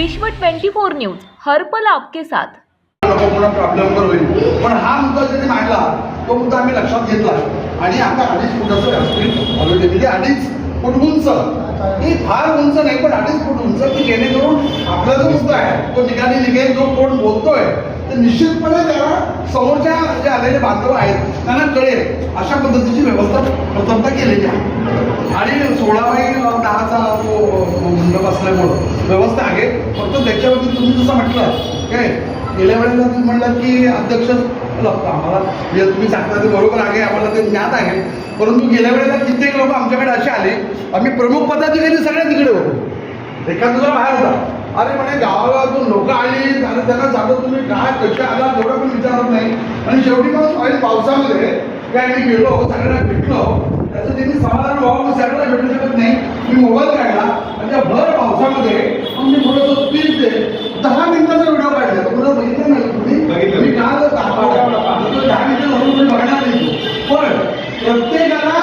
विश्व 24 न्यूज हर्पल आपके साथ. प्रॉब्लेम होईल. पण हा मुद्दा ज्यांनी मांडला तो मुद्दा आम्ही लक्षात घेतला. आणि आता अडीच फुटाचं व्यासपीठ ऑलरेडी म्हणजे अडीच फूट उंच. ही फार उंच नाही पण अडीच फूट उंच की जेणेकरून आपला जो मुद्दा आहे तो ठिकाणी निघेल जो कोण बोलतोय तर निश्चितपणे त्याला समोरच्या जे आलेले बांधव आहेत त्यांना कळेल. अशा पद्धतीची व्यवस्था प्रथमता केलेली आहे. आणि सोळा बाय दहाचा तो मंडप असल्यामुळं व्यवस्था आहे. फक्त त्याच्यावरती तुम्ही जसं म्हटलं काय गेल्या वेळेला तुम्ही म्हणलात की अध्यक्ष लागतो आम्हाला म्हणजे तुम्ही सांगता ते बरोबर आहे आम्हाला ते ज्ञात आहे. परंतु गेल्या वेळेला कित्येक लोक आमच्याकडे असे आले आम्ही प्रमुख पदाधिकारी सगळ्या तिकडे होतो. एखाद दुसरा बाहेर होता. अरे म्हणे गावातून लोक आली आणि त्यांना सांगतो तुम्ही काय कसे आला तेवढं पण विचारत नाही. आणि शेवटी मग पावसामध्ये काय मी गेलो सगळ्यांना भेटलो. त्याचं त्यांनी समाधान व्हावं मी सगळ्यांना भेटू शकत नाही. मी मोबाईल काढला आणि त्या भर पावसामध्ये मग मी थोडंसं स्पीड दे दहा मिनिटाचा व्हिडिओ काढला तुम्हाला बघितलं नाही तुम्ही. मी काल दहा मिनिटं म्हणून तुम्ही बघणार नाही पण प्रत्येकाला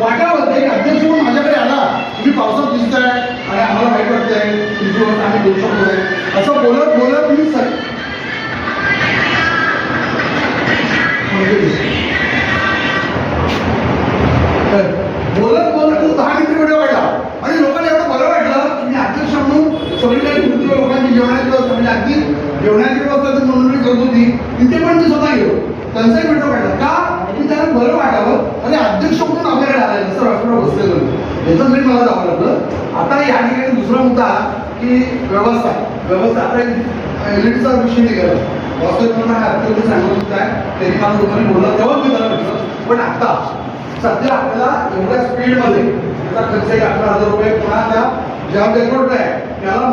वाटावं एक अध्यक्ष म्हणून माझ्याकडे आला. तुम्ही पावसात दिसताय आणि आम्हाला माहीत वाटतंय. तुमची व्यवस्था आम्ही करू शकतोय असं बोलत बोलत मी सग तर बोलत बोलत तो दहा मिनिट व्हिडिओ काढला आणि लोकांना एवढं बरं वाटलं की मी अध्यक्ष म्हणून सगळीकडे फिरतोय लोकांची जेवणाची व्यवस्था म्हणजे अगदी जेवणाची व्यवस्था जी मंडळी करत होती. तिथे पण मी स्वतः गेलो. त्यांचाही व्हिडिओ काढला का? की त्यांना बरं वाटावं. आणि अध्यक्ष म्हणून आपल्याकडे आला जसं राष्ट्रपती बसलेलं याचं मी मला जावं लागलं. आता या ठिकाणी दुसरा मुद्दा की व्यवस्था. व्यवस्था. आता एलईडीचा विषय निघाला. वास्तविक हा अत्यंत सांगत होता त्यांनी मला लोकांनी बोलला. तेव्हा मी त्याला म्हटलं. पण आता सध्या आपल्याला एवढ्या स्पीडमध्ये त्याचा खर्च एक अकरा हजार रुपये पुन्हा त्या ज्या रेकॉर्ड आहे त्याला